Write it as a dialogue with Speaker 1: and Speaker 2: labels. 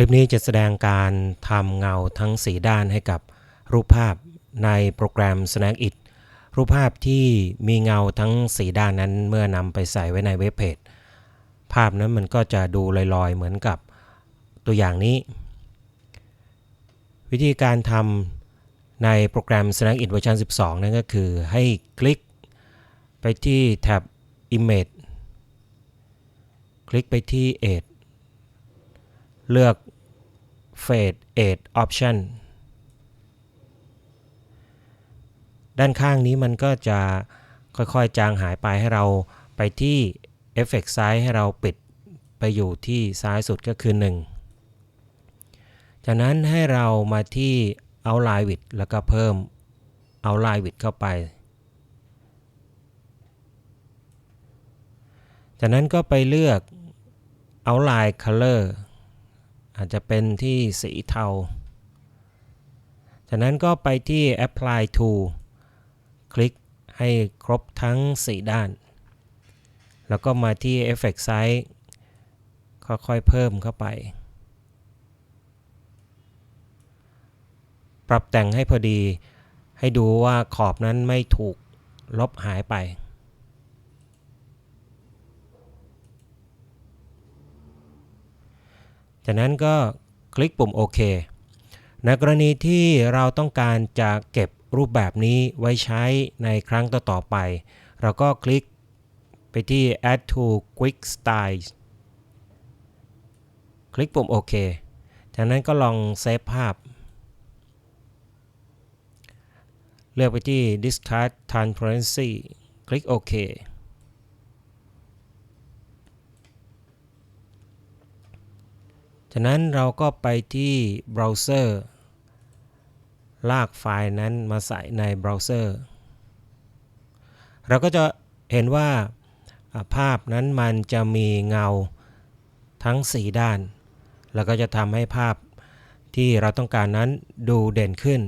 Speaker 1: ลิปนี้จะแสดงการทำเงาทั้ง 4 ด้านให้กับรูปภาพในโปรแกรม Snagit รูปภาพที่มีเงาทั้ง 4 ด้านนั้นเมื่อนำไปใส่ไว้ในเว็บเพจ ภาพนั้นมันก็จะดูลอยๆ เหมือนกับตัวอย่างนี้ วิธีการทำในโปรแกรม Snagit เวอร์ชัน12 นั่นก็คือให้คลิกไปที่แท็บ Image คลิกไปที่ Edge เลือก Fade Edge Option ด้านข้างนี้มันก็จะค่อยๆ จางหายไปให้เราไปที่ Effect Size ให้เราปิดไปอยู่ที่ซ้ายสุดก็คือ 1 จากนั้นให้เรามาที่ Outline Width แล้วก็เพิ่ม Outline Width เข้าไป จากนั้นก็ไปเลือก Outline Color อาจจะเป็นที่สีเทา จากนั้นก็ไปที่ Apply to คลิกให้ครบทั้ง 4 ด้าน แล้วก็มาที่ Effect Size ค่อยๆเพิ่มเข้าไป ปรับแต่งให้พอดี ให้ดูว่าขอบนั้นไม่ถูกลบหายไป จากนั้นก็คลิกปุ่มโอเคในกรณีที่เราต้องการจะเก็บรูปแบบนี้ไว้ใช้ในครั้งต่อๆไป เราก็คลิกไปที่ add to quick style คลิกปุ่มโอเค จากนั้นก็ลองเซฟภาพ เลือกไปที่ discard transparency คลิกโอเค จากนั้นเราก็ไปที่เบราว์เซอร์ลากไฟล์นั้นมาใส่ในเบราว์เซอร์เราก็จะเห็นว่าภาพนั้นมันจะมีเงาทั้ง 4 ด้าน แล้วก็จะทำให้ภาพที่เราต้องการนั้นดูเด่นขึ้น